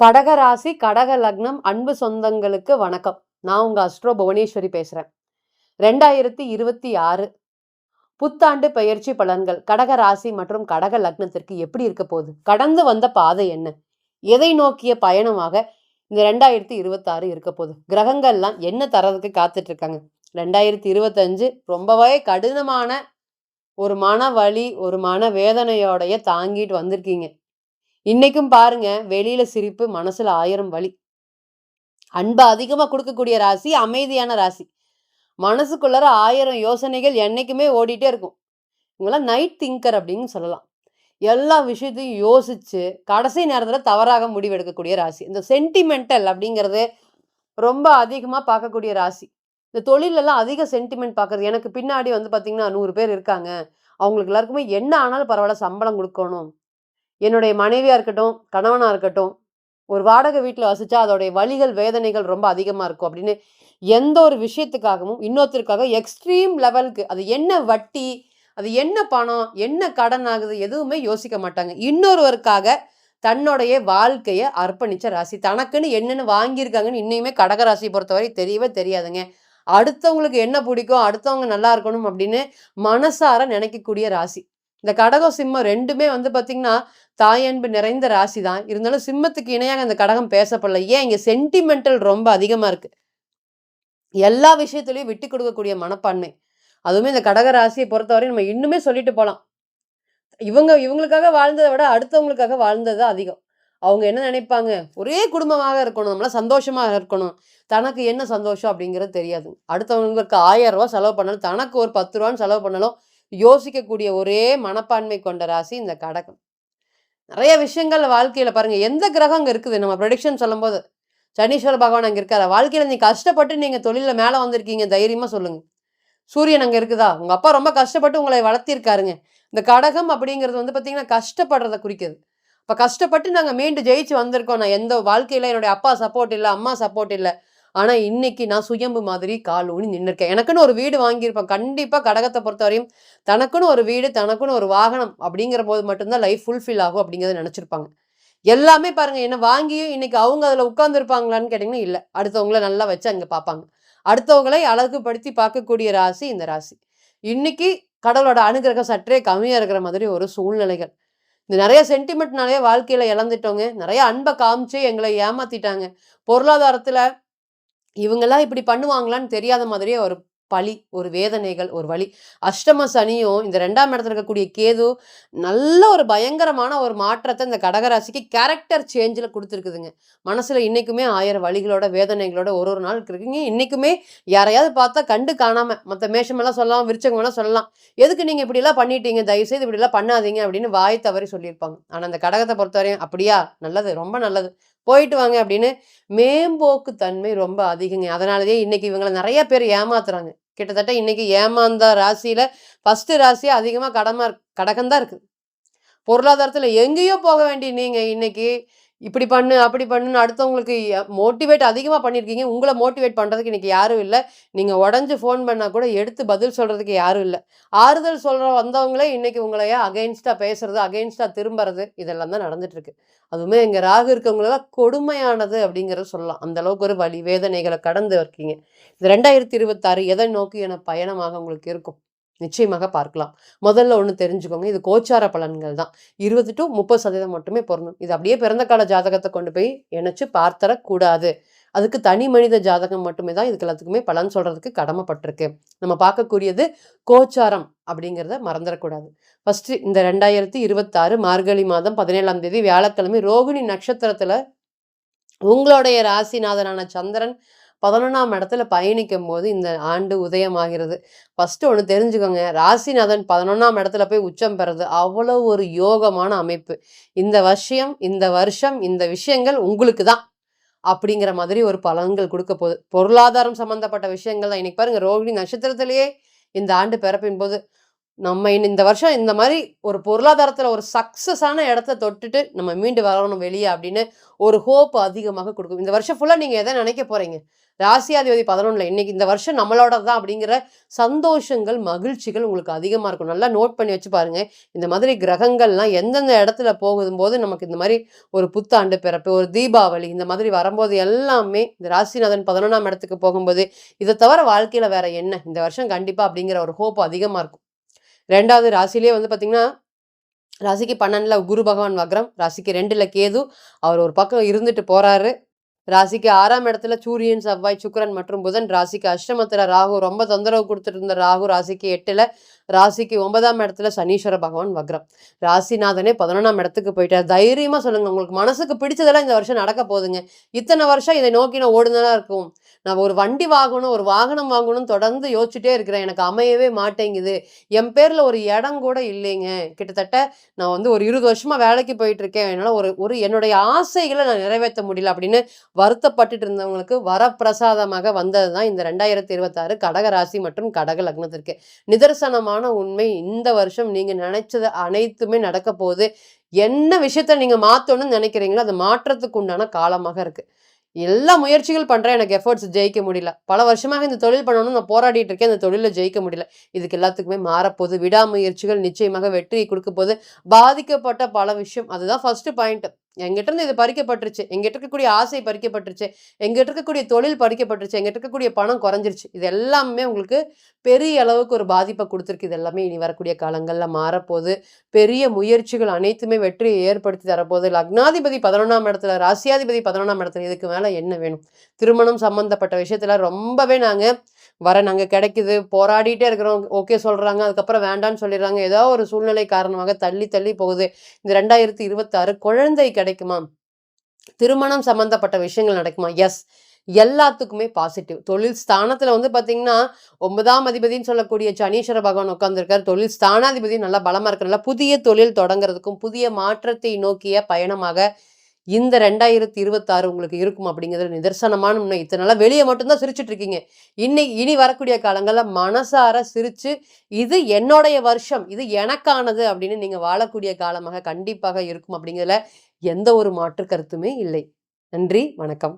கடக ராசி கடக லக்னம் அன்பு சொந்தங்களுக்கு வணக்கம். நான் உங்க அஸ்ட்ரோ புவனேஸ்வரி பேசுறேன். ரெண்டாயிரத்தி இருபத்தி ஆறு புத்தாண்டு பெயர்ச்சி பலன்கள் கடக ராசி மற்றும் கடக லக்னத்திற்கு எப்படி இருக்க போகுது? கடந்து வந்த பாதை என்ன? எதை நோக்கிய பயணமாக இந்த ரெண்டாயிரத்தி இருபத்தாறு இருக்க போகுது? கிரகங்கள்லாம் என்ன தரதுக்கு காத்துட்டு இருக்காங்க ரெண்டாயிரத்தி இருபத்தஞ்சு ரொம்பவே கடினமான ஒரு மன வலி ஒரு மன வேதனையோடைய தாங்கிட்டு வந்திருக்கீங்க. இன்னைக்கும் பாருங்க வெளியில சிரிப்பு மனசுல ஆயிரம் வலி. அன்பை அதிகமா கொடுக்கக்கூடிய ராசி அமைதியான ராசி. மனசுக்குள்ளார ஆயிரம் யோசனைகள் என்னைக்குமே ஓடிட்டே இருக்கும். இவங்களாம் நைட் திங்கர் அப்படின்னு சொல்லலாம். எல்லா விஷயத்தையும் யோசிச்சு கடைசி நேரத்தில் தவறாக முடிவெடுக்கக்கூடிய ராசி. இந்த சென்டிமெண்டல் அப்படிங்கிறது ரொம்ப அதிகமாக பார்க்கக்கூடிய ராசி. இந்த தொழிலெல்லாம் அதிக சென்டிமெண்ட் பார்க்குறது. எனக்கு பின்னாடி வந்து பார்த்திங்கன்னா நூறு பேர் இருக்காங்க. அவங்களுக்கு எல்லாருக்குமே என்ன ஆனாலும் பரவாயில்ல சம்பளம் கொடுக்கணும். என்னுடைய மனைவியாக இருக்கட்டும் கணவனாக இருக்கட்டும் ஒரு வாடகை வீட்டில் வசிச்சா அதோடைய வலிகள் வேதனைகள் ரொம்ப அதிகமாக இருக்கும் அப்படின்னு எந்த ஒரு விஷயத்துக்காகவும் இன்னொருத்தருக்காக எக்ஸ்ட்ரீம் லெவலுக்கு அது என்ன வட்டி அது என்ன பணம் என்ன கடன் ஆகுது எதுவுமே யோசிக்க மாட்டாங்க. இன்னொருவருக்காக தன்னுடைய வாழ்க்கையை அர்ப்பணித்த ராசி. தனக்குன்னு என்னென்னு வாங்கியிருக்காங்கன்னு இன்னுமே கடக ராசியை பொறுத்தவரை தெரியவே தெரியாதுங்க. அடுத்தவங்களுக்கு என்ன பிடிக்கும் அடுத்தவங்க நல்லா இருக்கணும் அப்படின்னு மனசார நினைக்கக்கூடிய ராசி. இந்த கடகம் சிம்மம் ரெண்டுமே வந்து பார்த்தீங்கன்னா தாயன்பு நிறைந்த ராசி தான் இருந்தாலும் சிம்மத்துக்கு இணையாக இந்த கடகம் பேசப்படல. ஏன்? இங்கே சென்டிமெண்டல் ரொம்ப அதிகமாக இருக்குது எல்லா விஷயத்துலையும் விட்டு கொடுக்கக்கூடிய மனப்பான்மை. அதுவுமே இந்த கடக ராசியை பொறுத்தவரை நம்ம இன்னுமே சொல்லிட்டு போகலாம் இவங்க இவங்களுக்காக வாழ்ந்ததை விட அடுத்தவங்களுக்காக வாழ்ந்தது தான் அதிகம். அவங்க என்ன நினைப்பாங்க? ஒரே குடும்பமாக இருக்கணும். நம்மள சந்தோஷமாக இருக்கணும். தனக்கு என்ன சந்தோஷம் அப்படிங்கிறது தெரியாது. அடுத்தவங்களுக்கு ஆயிரம் ரூபா செலவு பண்ணாலும் தனக்கு ஒரு பத்து ரூபான்னு செலவு பண்ணாலும் யோசிக்கக்கூடிய ஒரே மனப்பான்மை கொண்ட ராசி இந்த கடகம். நிறைய விஷயங்கள் வாழ்க்கையில் பாருங்கள் எந்த கிரகம் அங்கே இருக்குது? நம்ம ப்ரொடிக்ஷன் சொல்லும்போது சனீஸ்வர பகவான் அங்கே இருக்காரு. வாழ்க்கையில் நீங்கள் கஷ்டப்பட்டு நீங்கள் தொழிலில் மேலே வந்திருக்கீங்க தைரியமாக சொல்லுங்கள் சூரியன் அங்கே இருக்குதா? உங்கள் அப்பா ரொம்ப கஷ்டப்பட்டு உங்களை வளர்த்திருக்காருங்க. இந்த கடகம் அப்படிங்கிறது வந்து பார்த்திங்கன்னா கஷ்டப்படுறத குறிக்குது. இப்போ கஷ்டப்பட்டு நாங்கள் மீண்டு ஜெயிச்சு வந்திருக்கோம். நான் எந்த வாழ்க்கையில் என்னுடைய அப்பா சப்போர்ட் இல்லை அம்மா சப்போர்ட் இல்லை ஆனால் இன்னைக்கு நான் சுயம்பு மாதிரி கால் ஊனி நின்றுருக்கேன் எனக்குன்னு ஒரு வீடு வாங்கியிருப்பேன். கண்டிப்பாக கடகத்தை பொறுத்தவரையும் தனக்குன்னு ஒரு வீடு தனக்குன்னு ஒரு வாகனம் அப்படிங்கிற போது மட்டும்தான் லைஃப் ஃபுல்ஃபில் ஆகும் அப்படிங்கிறத நினச்சிருப்பாங்க. எல்லாமே பாருங்க என்ன வாங்கியும் இன்னைக்கு அவங்க அதில் உட்காந்துருப்பாங்களான்னு கேட்டிங்கன்னா இல்லை. அடுத்தவங்கள நல்லா வச்சு அங்கே பார்ப்பாங்க அடுத்தவங்களை அழகுபடுத்தி பார்க்கக்கூடிய ராசி இந்த ராசி. இன்னைக்கு கடவுளோட அனுகிரகம் சற்றே கம்மியாக இருக்கிற மாதிரி ஒரு சூழ்நிலைகள். இந்த நிறைய சென்டிமெண்ட்னாலே வாழ்க்கையில் இழந்துட்டோங்க நிறைய அன்பை காமிச்சு எங்களை ஏமாத்திட்டாங்க. பொருளாதாரத்தில் இவங்கெல்லாம் இப்படி பண்ணுவாங்களான்னு தெரியாத மாதிரியே ஒரு பழி ஒரு வேதனைகள் ஒரு வழி அஷ்டம சனியும் இந்த ரெண்டாம் இடத்துல இருக்கக்கூடிய கேது நல்ல ஒரு பயங்கரமான ஒரு மாற்றத்தை இந்த கடகராசிக்கு கேரக்டர் சேஞ்சில் கொடுத்துருக்குதுங்க. மனசில் இன்றைக்குமே ஆயிரம் வழிகளோட வேதனைகளோட ஒரு ஒரு நாள் இருக்குங்க. இன்றைக்குமே யாரையாவது பார்த்தா கண்டு காணாமல் மற்ற மேஷமெல்லாம் சொல்லலாம் விருச்சகம் சொல்லலாம். எதுக்கு நீங்கள் இப்படிலாம் பண்ணிட்டீங்க? தயவு செய்து பண்ணாதீங்க அப்படின்னு வாய் தவறி சொல்லியிருப்பாங்க. ஆனால் அந்த கடகத்தை பொறுத்தவரையும் அப்படியா? நல்லது ரொம்ப நல்லது. போயிட்டு வாங்க அப்படின்னு மேம்போக்கு தன்மை ரொம்ப அதிகங்க. அதனாலதே இன்னைக்கு இவங்களை நிறைய பேர் ஏமாத்துறாங்க. கிட்டத்தட்ட இன்னைக்கு ஏமாந்த ராசியில ஃபர்ஸ்ட் ராசியா அதிகமா கடமாக கடகம்தான் இருக்குது பொருளாதாரத்துல எங்கேயோ போக வேண்டிய நீங்க இன்னைக்கு இப்படி பண்ணு அப்படி பண்ணுன்னு அடுத்தவங்களுக்கு மோட்டிவேட் அதிகமாக பண்ணியிருக்கீங்க உங்களை மோட்டிவேட் பண்ணுறதுக்கு இன்றைக்கி யாரும் இல்லை. நீங்கள் உடஞ்சி ஃபோன் பண்ணால் கூட எடுத்து பதில் சொல்கிறதுக்கு யாரும் இல்லை. ஆறுதல் சொல்கிற வந்தவங்களே இன்றைக்கி உங்களையே அகைன்ஸ்டாக பேசுகிறது அகெயின்ஸ்டாக திரும்புறது இதெல்லாம் தான் நடந்துட்டு அதுவுமே இங்கே ராகு இருக்கவங்களெல்லாம் கொடுமையானது அப்படிங்கிறத சொல்லலாம். அந்தளவுக்கு ஒரு வழி வேதனைகளை கடந்து இருக்கீங்க. இது ரெண்டாயிரத்தி இருபத்தாறு எதை நோக்கி என பயணமாக உங்களுக்கு இருக்கும்? நிச்சயமாக பார்க்கலாம். முதல்ல ஒன்று தெரிஞ்சுக்கோங்க. இது கோச்சார பலன்கள் தான். இருபது டு முப்பது சதவீதம் மட்டுமே பொருந்தும். இது அப்படியே பிறந்த கால ஜாதகத்தை கொண்டு போய் இணைச்சு பார்த்தரக்கூடாது அதுக்கு தனி மனித ஜாதகம் மட்டுமே தான் இதுக்கு எல்லாத்துக்குமே பலன் சொல்கிறதுக்கு கடமைப்பட்டிருக்கு. நம்ம பார்க்கக்கூடியது கோச்சாரம் அப்படிங்கிறத மறந்துடக்கூடாது ஃபஸ்ட்டு இந்த ரெண்டாயிரத்தி இருபத்தாறு மார்கழி மாதம் பதினேழாம் தேதி வியாழக்கிழமை ரோகிணி நட்சத்திரத்தில் உங்களுடைய ராசிநாதனான சந்திரன் பதினொன்றாம் இடத்துல பயணிக்கும் போது இந்த ஆண்டு உதயமாகிறது. ஃபஸ்ட்டு ஒன்று தெரிஞ்சுக்கோங்க. ராசிநாதன் பதினொன்றாம் இடத்துல போய் உச்சம் பெறது அவ்வளோ ஒரு யோகமான அமைப்பு. இந்த வருஷம் இந்த வருஷம் இந்த விஷயங்கள் உங்களுக்கு தான் அப்படிங்கிற மாதிரி ஒரு பலன்கள் கொடுக்க போகுது. பொருளாதாரம் சம்மந்தப்பட்ட விஷயங்கள் தான். இன்னைக்கு பாருங்கள் ரோகிணி நட்சத்திரத்திலேயே இந்த ஆண்டு பிறப்பின் போது நம்ம இந்த வருஷம் இந்த மாதிரி ஒரு பொருளாதாரத்தில் ஒரு சக்ஸஸான இடத்த தொட்டுட்டு நம்ம மீண்டு வரணும் வெளியே அப்படின்னு ஒரு ஹோப் அதிகமாக கொடுக்கும் இந்த வருஷம் ஃபுல்லாக நீங்கள் எதை நினைக்க போகிறீங்க ராசியாதிபதி 11ல இன்னைக்கு இந்த வருஷம் நம்மளோட தான் அப்படிங்கிற சந்தோஷங்கள், மகிழ்ச்சிகள் உங்களுக்கு அதிகமாக இருக்கும். நல்லா நோட் பண்ணி வச்சு பாருங்க. இந்த மாதிரி கிரகங்கள்லாம் எந்தெந்த இடத்துல போகும்போது நமக்கு இந்த மாதிரி ஒரு புத்தாண்டு பிறப்பு, ஒரு தீபாவளி இந்த மாதிரி வரும்போது எல்லாமே இந்த ராசிநாதன் 11ஆம் இடத்துக்கு போகும்போது, இதை தவிர வாழ்க்கையில் வேற என்ன? இந்த வருஷம் கண்டிப்பாக அப்படிங்கிற ஒரு ஹோப் அதிகமாக இருக்கும். ரெண்டாவது ராசிலேயே வந்து பார்த்தீங்கன்னா, ராசிக்கு 12ல குரு பகவான் வக்ரம், ராசிக்கு ரெண்டில் கேது. அவர் ஒரு பக்கம் இருந்துட்டு போகிறாரு ராசிக்கு ஆறாம் இடத்துல சூரியன், செவ்வாய், சுக்கரன் மற்றும் புதன். ராசிக்கு அஷ்டமத்தில் ராகு ரொம்ப தொந்தரவு கொடுத்துட்டு இருந்த ராகு ராசிக்கு எட்டில் ராசிக்கு ஒன்பதாம் இடத்துல சனீஸ்வர பகவான் வக்ரம். ராசிநாதனே 11ஆம் இடத்துக்கு போயிட்டார். தைரியமாக சொல்லுங்கள் உங்களுக்கு மனசுக்கு பிடிச்சதெல்லாம் இந்த வருஷம் நடக்க போகுதுங்க. இத்தனை வருஷம் இதை நோக்கி நான் ஓடுனதாக இருக்கும். நான் ஒரு வண்டி வாங்கணும், ஒரு வாகனம் வாங்கணும்னு தொடர்ந்து யோசிச்சுட்டே இருக்கிறேன். எனக்கு அமையவே மாட்டேங்குது. என் பேரில் ஒரு இடம் கூட இல்லைங்க. கிட்டத்தட்ட நான் வந்து ஒரு இருபது வருஷமாக வேலைக்கு போயிட்டு இருக்கேன். ஒரு ஒரு என்னுடைய ஆசைகளை நான் நிறைவேற்ற முடியல அப்படின்னு வருத்தப்பட்டுட்டு இருந்தவங்களுக்கு வரப்பிரசாதமாக வந்தது தான் இந்த 2026 கடக ராசி மற்றும் கடக லக்னத்திற்கு. நிதர்சனமான உண்மை இந்த வருஷம் நீங்கள் நினைச்சது அனைத்துமே நடக்க போகுது. என்ன விஷயத்த நீங்கள் மாற்றணும்னு நினைக்கிறீங்களோ, அது மாற்றத்துக்கு உண்டான காலமாக இருக்குது எல்லா முயற்சிகள் பண்ணுறேன் எனக்கு எஃபோர்ட்ஸ் ஜெயிக்க முடியல. பல வருஷமாக இந்த தொழில் பண்ணணும்னு நான் போராடிட்டு இருக்கேன். இந்த தொழிலில் ஜெயிக்க முடியல. இதுக்கு எல்லாத்துக்குமே மாறப்போகுது. விடாமுயற்சிகள் நிச்சயமாக வெற்றியை கொடுக்க போது பாதிக்கப்பட்ட பல விஷயம் அதுதான் ஃபர்ஸ்ட் பாயிண்ட். எங்கிட்ட இருந்து இது பறிக்கப்பட்டுருச்சு. எங்கிட்ட இருக்கக்கூடிய ஆசை பறிக்கப்பட்டுருச்சு. எங்கிட்ட இருக்கக்கூடிய தொழில் பறிக்கப்பட்டுருச்சு. எங்கிட்ட இருக்கக்கூடிய பணம் குறைஞ்சிருச்சு. இது எல்லாமே உங்களுக்கு பெரிய அளவுக்கு ஒரு பாதிப்பை கொடுத்துருக்கு இது எல்லாமே இனி வரக்கூடிய காலங்களில் மாறப்போகுது. பெரிய முயற்சிகள் அனைத்துமே வெற்றியை ஏற்படுத்தி தரப்போகுது. லக்னாதிபதி 11ஆம் இடத்துல, ராசியாதிபதி 11ஆம் இடத்துல இதுக்கு மேலே என்ன வேணும்? திருமணம் சம்மந்தப்பட்ட விஷயத்துல ரொம்பவே நாங்கள் வர நாங்கள் கிடைக்குது. போராடிட்டே இருக்கிறோம். ஓகே சொல்கிறாங்க அதுக்கப்புறம் வேண்டான்னு சொல்லிடுறாங்க. ஏதோ ஒரு சூழ்நிலை காரணமாக தள்ளி தள்ளி போகுது. இந்த 2026 குழந்தை கிடைக்குமா? திருமணம் சம்மந்தப்பட்ட விஷயங்கள் நடக்குமா? எஸ். எல்லாத்துக்குமே பாசிட்டிவ். தொழில் ஸ்தானத்தில் வந்து பார்த்தீங்கன்னா, 9ஆம் அதிபதின்னு சொல்லக்கூடிய சனீஸ்வர பகவான் உட்காந்துருக்கார் தொழில் ஸ்தானாதிபதி நல்லா பலமாக இருக்கிறனால புதிய தொழில் தொடங்குறதுக்கும், புதிய மாற்றத்தை நோக்கிய பயணமாக இந்த 2026 உங்களுக்கு இருக்கும் அப்படிங்கிறது நிதர்சனமான உண்மை. இத்தனை நாளாக வெளியே மட்டும் தான் சிரிச்சுட்டு இருக்கீங்க. இன்னைக்கு இனி வரக்கூடிய காலங்களில் மனசார சிரித்து இது என்னுடைய வருஷம். இது எனக்கானது அப்படின்னு நீங்கள் வாழக்கூடிய காலமாக கண்டிப்பாக இருக்கும் அப்படிங்கிறதுல எந்த ஒரு மாற்று கருத்துமே இல்லை. நன்றி, வணக்கம்.